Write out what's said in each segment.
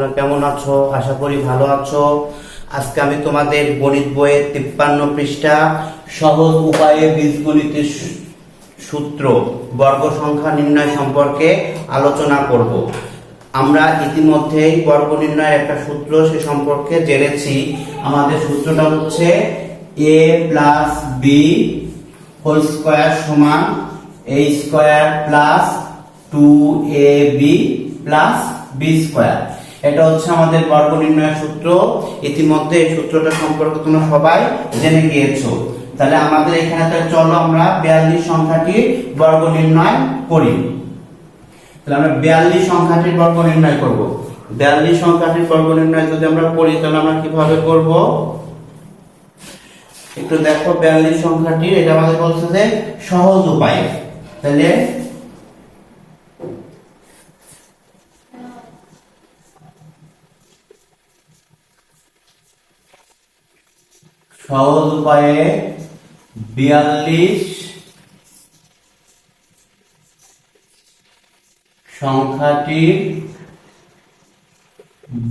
তোমরা কেমন আছো? আশা করি ভালো আছো। আজকে আমি তোমাদের গণিত বইয়ের তিপ্পান্ন পৃষ্ঠা সহজ উপায়ে বীজগণিতের সূত্র বর্গ সংখ্যা নির্ণয় সম্পর্কে আলোচনা করব। আমরা ইতিমধ্যেই বর্গ নির্ণয়ের একটা সূত্র সে সম্পর্কে জেনেছি। আমাদের সূত্রটা হচ্ছে A plus B whole square সমান A square plus two A B plus B square এটা হচ্ছে আমাদের বর্গ নির্ণয়ের সূত্র। ইতিমধ্যে এই সূত্রটা সম্পর্কে তোমরা সবাই জেনে গিয়েছো। তাহলে আমাদের এখানে তো চলো আমরা বিয়াল্লিশ সংখ্যাটি বর্গ নির্ণয় করি। তাহলে আমরা বিয়াল্লিশ সংখ্যাটির বর্গ নির্ণয় করব। বিয়াল্লিশ সংখ্যাটির বর্গ নির্ণয় যদি আমরা করি, তাহলে আমরা কীভাবে করব? একটু দেখো বিয়াল্লিশ সংখ্যাটি, এটা আমাদের বলছে যে সহজ উপায়। তাহলে সহজ উপায়ে বিয়াল্লিশ সংখ্যাটির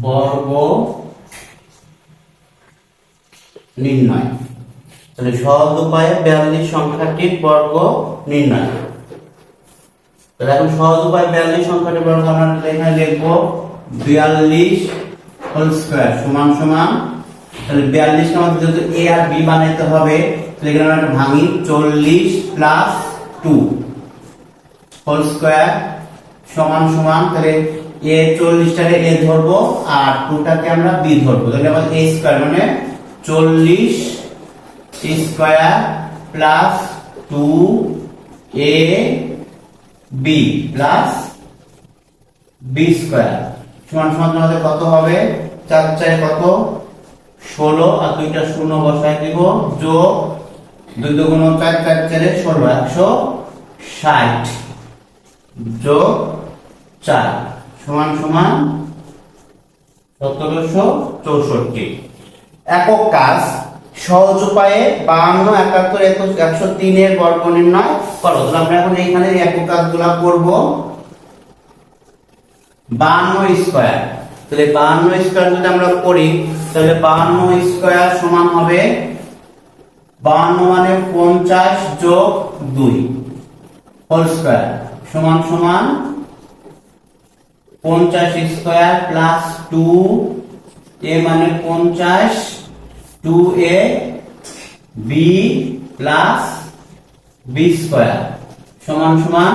বর্গ নির্ণয়। তাহলে সহজ উপায়ে বিয়াল্লিশ সংখ্যাটির বর্গ নির্ণয়। তাহলে এখন সহজ উপায়ে বিয়াল্লিশ সংখ্যাটির বর্গ আমরা এখানে লিখব বিয়াল্লিশ হোল স্কোয়ার সমান সমান তাহলে বিয়াল্লিশ আমাদের যেহেতু এ আর বি বানাইতে হবে। তাহলে এখানে আমরা ভাঙি, চল্লিশ প্লাস টু হোল স্কোয়ার সমান সমান, তাহলে এ চল্লিশটাকে এ ধরবো আর টুটাকে আমরা বি ধরবো। তাহলে আমাদের এ স্কোয়ার মানে চল্লিশ square plus two A B plus B square সমান সমান আমাদের কত হবে? চার চার কত? ষোলো আর দুইটা শূন্য বসাই দিব, যোগ দুই দুগুণ চার চার চারে ষোলো, একশো ষাট। যোগ চার, সমান সমান সতেরোশো চৌষট্টি। একক কাজ, সহজ উপায়ে বাহান্ন, একাত্তর, একুশ তিনের বর্গ নির্ণয় করো। আমরা এখন এইখানে এই একক কাজগুলা করব। বাহান্ন স্কোয়ার। তাহলে বাহান্ন স্কোয়ার যদি আমরা করি, তাহলে বাহান্ন স্কোয়ার সমান হবে বাহান্ন মানে পঞ্চাশ যোগ দুই হোল স্কোয়ার সমান সমান পঞ্চাশ স্কোয়ার প্লাস টু এ মানে পঞ্চাশ two A B plus B square সমান সমান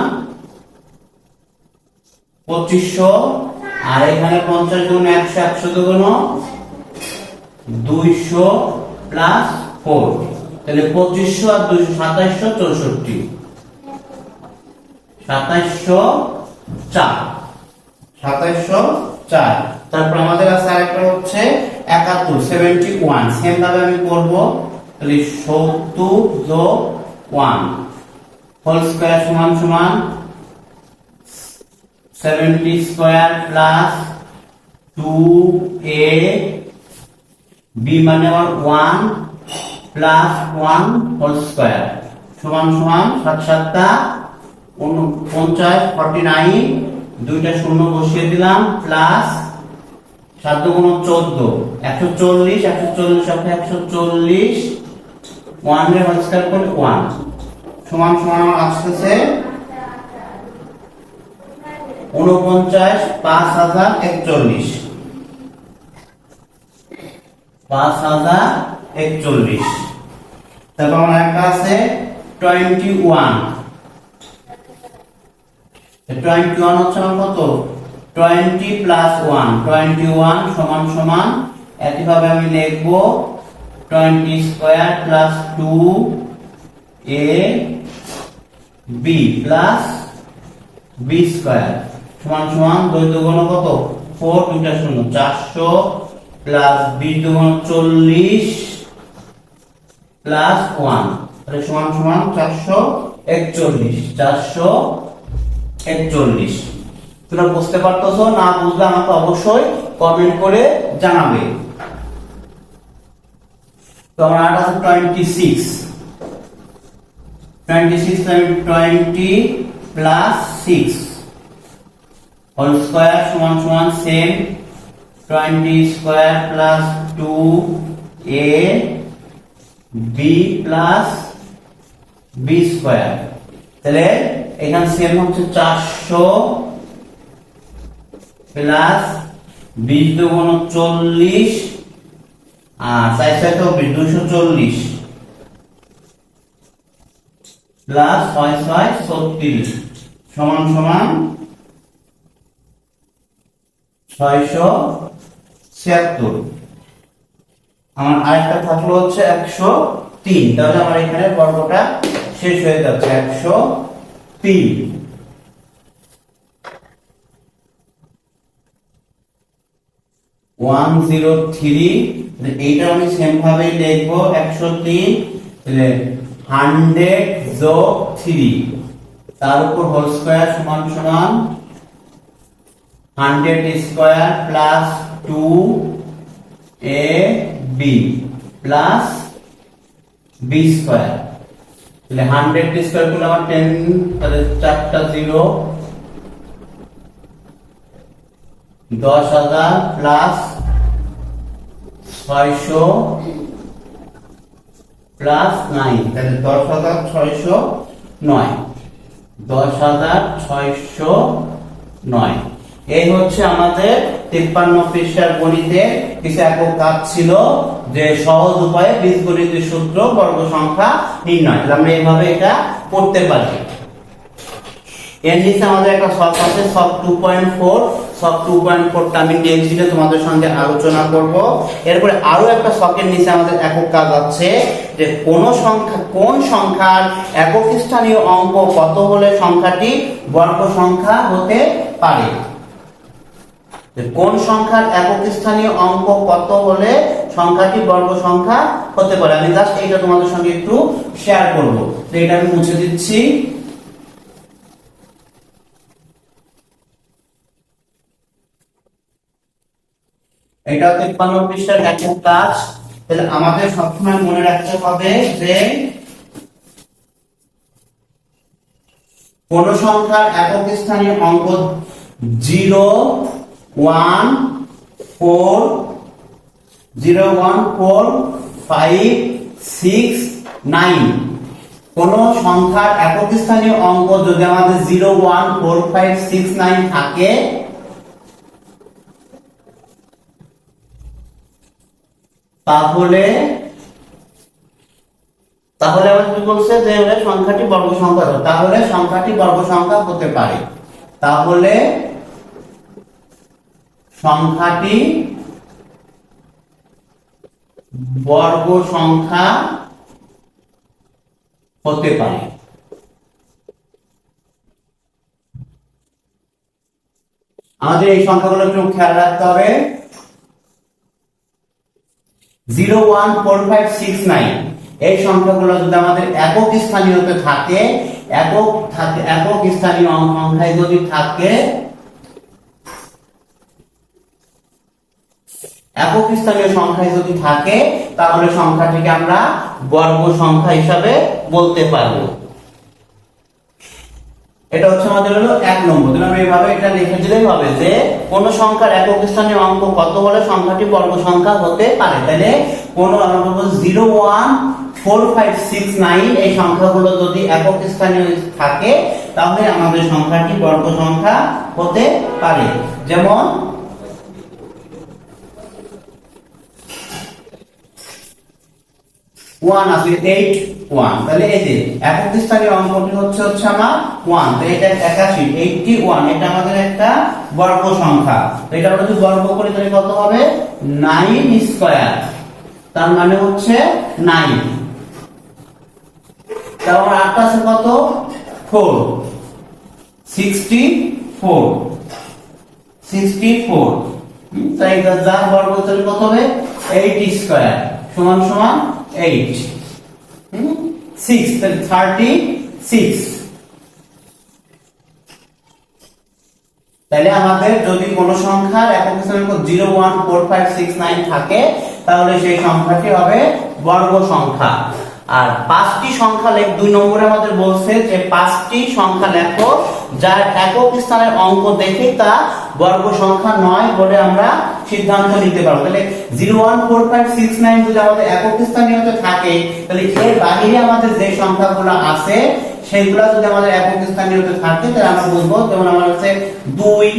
পঁচিশশো আর এখানে পঞ্চাশ গুণ একশো একশো দুগুণ দুইশো প্লাস ফোর তাহলে পঁচিশশো আর দুইশো, সাতাইশশো চৌষট্টি। সাতাইশশো চার। সাতাইশশো চার। তারপর আমাদের আছে আরেকটা হচ্ছে একাত্তর সেভেন্টি ওয়ান সেম ভাবে আমি করব, তাহলে সত্তর যোগ ওয়ান হোল স্কোয়ার সমান সমান seventy square plus two A B মানে one plus one whole square সমান সমান সাত সাতটা পঞ্চাশ ফর্টি নাইন দুইটা শূন্য বসিয়ে দিলাম প্লাস সাত গুণ চোদ্দ, একশো চল্লিশ একশো চল্লিশ একশো চল্লিশ ওয়ান হোল স্কোয়ার করে ওয়ান সমান সমান আমার আসতেছে উনপঞ্চাশ পাঁচ হাজার, একচল্লিশ। পাঁচ হাজার, একচল্লিশ। তারপর আমার একটা আছে টোয়েন্টি ওয়ান। টোয়েন্টি ওয়ান হচ্ছে আমার কত? Twenty plus one. Twenty one সমান সমান, একইভাবে আমি লিখব twenty square plus two A B plus B square সমান সমান দুই দুগুণ কত? ফোর দুইটা শূন্য। চারশো প্লাস বি দুগুণ চল্লিশ প্লাস ওয়ান সমান সমান চারশো একচল্লিশ। চারশো একচল্লিশ। তোমরা বুঝতে পারতেছো? না বুঝলে আমাকে অবশ্যই কমেন্ট করে জানাবে। তো আমার আট আছে twenty six twenty six twenty plus six whole square সমান সমান same twenty square plus two A B plus B square তাহলে এখানে সেম হচ্ছে চারশো প্লাস বিশ দুগুণ চল্লিশ, আর চার চার চব্বিশ দুশো চল্লিশ প্লাস ছয় ছয়, ছত্রিশ। সমান সমান ছয়শো ছিয়াত্তর। আমার আরেকটা থাকল হচ্ছে একশো তিন। তাহলে আমার এখানে বর্গটা শেষ হয়ে যাচ্ছে, একশো তিন। ওয়ান জিরো থ্রি এইটা আমি সেম ভাবেই লিখব, একশো তিন হান্ড্রেড যোগ থ্রি, তার উপর হোল স্কোয়ার সমান সমান hundred square plus two A B plus B square. তাহলে হান্ড্রেড স্কোয়ার করলে আমার টেন, তাহলে চারটা জিরো। দশ হাজার প্লাস ছয়শো প্লাস নাইন, তাহলে দশ হাজার ছয়শো নয়। দশ হাজার ছয়শো নয়। এই হচ্ছে আমাদের তিপ্পান্ন পৃষ্ঠার গণিতে কিছু একক কাজ ছিল যে সহজ উপায়ে বীজগণিতের সূত্র বর্গ সংখ্যা নির্ণয়। আমরা এইভাবে এটা করতে পারি। এর নিচে আমাদের একটা সব আছে, সব টু পয়েন্ট ফোর সব টু পয়েন্ট ফোরটা আমি নেক্সট তোমাদের সঙ্গে আলোচনা করব। এরপরে আরও একটা শখের নিচে আমাদের একক কাজ আছে যে কোন সংখ্যা, কোন সংখ্যার একক স্থানীয় অঙ্ক কত হলে সংখ্যাটি বর্গ সংখ্যা হতে পারে। কোন সংখ্যার একক স্থানীয় অঙ্ক কত হলে সংখ্যাটি বর্গ সংখ্যা হতে পারে? আমি জাস্ট এইটা তোমাদের সঙ্গে একটু শেয়ার করব। এটা আমি মুছে দিচ্ছি। এটা তিপ্পান্ন পৃষ্ঠার একক কাজ তাহলে আমাদের সবসময় মনে রাখতে হবে যে কোন সংখ্যার একক স্থানীয় অঙ্ক zero one, four, zero one, four, five, six, nine. কোন সংখ্যার একক স্থানীয় অঙ্ক যদি আমাদের zero one, four, five, six, nine থাকে, তাহলে তাহলে আবার কি বলছে যে সংখ্যাটি বর্গ সংখ্যা তাহলে সংখ্যাটি বর্গ সংখ্যা হতে পারে। তাহলে সংখ্যাটি বর্গ সংখ্যা হতে পারে। আমাদের এই সংখ্যাগুলো একটু খেয়াল রাখতে হবে। Zero one four five six nine. এই সংখ্যাগুলো যদি আমাদের একক স্থানীয়তে থাকে, একক থাকে, একক স্থানীয় সংখ্যায় যদি থাকে একক স্থানীয় সংখ্যায় যদি থাকে, তাহলে সংখ্যাটিকে আমরা বর্গ সংখ্যা হিসাবে বলতে পারব। এটা হচ্ছে আমাদের হলো এক নম্বর। তাহলে আমরা এইভাবে এটা লিখে দিলেই হবে যে, কোন সংখ্যার একক স্থানীয় অঙ্ক কত হলে সংখ্যাটি বর্গ সংখ্যা হতে পারে? তাহলে কোন আমরা বলব zero one four five six nine, এই সংখ্যাগুলো যদি একক স্থানীয় থাকে, তাহলে আমাদের সংখ্যাটি বর্গ সংখ্যা হতে পারে। যেমন ওয়ান আছে এইট ওয়ান তাহলে এই যে একক স্থানীয় অঙ্কটি হচ্ছে হচ্ছে আমার ওয়ান তো এটা একাশি এইটটি ওয়ান এটা আমাদের একটা বর্গ সংখ্যা। তো এটা আমরা যদি বর্গ করি, তাহলে কত হবে? নাইন স্কোয়ার তার মানে হচ্ছে নাইন তারপর আটটা আছে কত? Four sixty four sixty four তাই এটা যা বর্গ, তাহলে কত হবে? এইট স্কোয়ার সমান সমান এইট সিক্স তাহলে থার্টি সিক্স তাহলে আমাদের যদি কোন সংখ্যার একক স্থানাঙ্ক zero, one, four, five, six, nine থাকে, তাহলে সেই সংখ্যাটি হবে বর্গ সংখ্যা। আর পাঁচটি সংখ্যা লেখ দুই নম্বরে আমাদের বলছে যে পাঁচটি সংখ্যা লেখো, যার একক স্থানের অঙ্ক দেখে তা বর্গ সংখ্যা নয় বলে আমরা সিদ্ধান্ত নিতে পারব। তাহলে zero one four five six nine যদি আমাদের একক স্থানীয়তে থাকে, তাহলে এর বাহিরে আমাদের যে সংখ্যাগুলো আছে সেইগুলো যদি আমাদের একক স্থানীয়তে থাকে, তাহলে আমরা বুঝব যেমন আমার আছে দুই,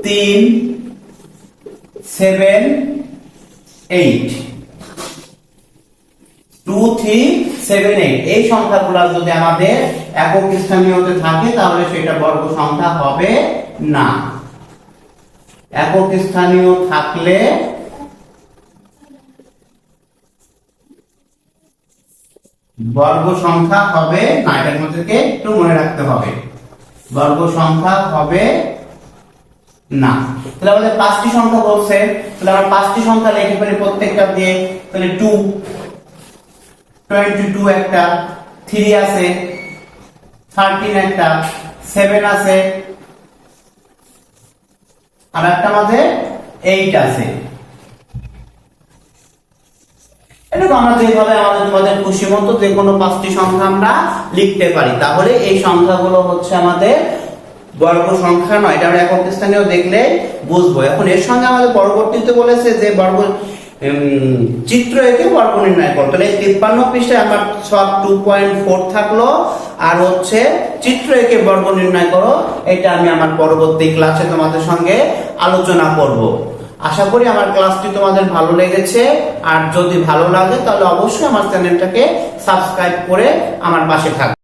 তিন, seven, eight. Two, three, seven, eight. এই সংখ্যাগুলো যদি আমাদের একক স্থানীয়তে থাকে, তাহলে সেটা বর্গ সংখ্যা হবে না। একক স্থানীয় থাকলে বর্গ সংখ্যা হবে না এটার মধ্যে একটু মনে রাখতে হবে, বর্গ সংখ্যা হবে না। তাহলে আমাদের পাঁচটি সংখ্যা বলছে, তাহলে আমরা পাঁচটি সংখ্যা লিখে ফেলি প্রত্যেকটা দিয়ে, তাহলে টু টোয়েন্টি টু একটা থ্রি আছে থার্টিন একটা সেভেন আছে আর একটা মাঝে এইট আছে। এরকম আমরা যেভাবে আমাদের তোমাদের খুশি মতো যে কোনো পাঁচটি সংখ্যা আমরা লিখতে পারি। তাহলে এই সংখ্যাগুলো হচ্ছে আমাদের বর্গ সংখ্যা নয়, এটা আমরা একক স্থানীয় দেখলে বুঝব। এখন এর সঙ্গে আমাদের পরবর্তীতে বলেছে যে বর্গ চিত্র এঁকে বর্গ নির্ণয় করো তাহলে তিপ্পান্ন পৃষ্ঠায় আমার সব টু পয়েন্ট ফোর থাকল। আর হচ্ছে চিত্র এঁকে বর্গ নির্ণয় করো। এটা আমি আমার পরবর্তী ক্লাসে তোমাদের সঙ্গে আলোচনা করব। আশা করি আমার ক্লাসটি তোমাদের ভালো লেগেছে। আর যদি ভালো লাগে, তাহলে অবশ্যই আমার চ্যানেলটাকে সাবস্ক্রাইব করে আমার পাশে থাকবে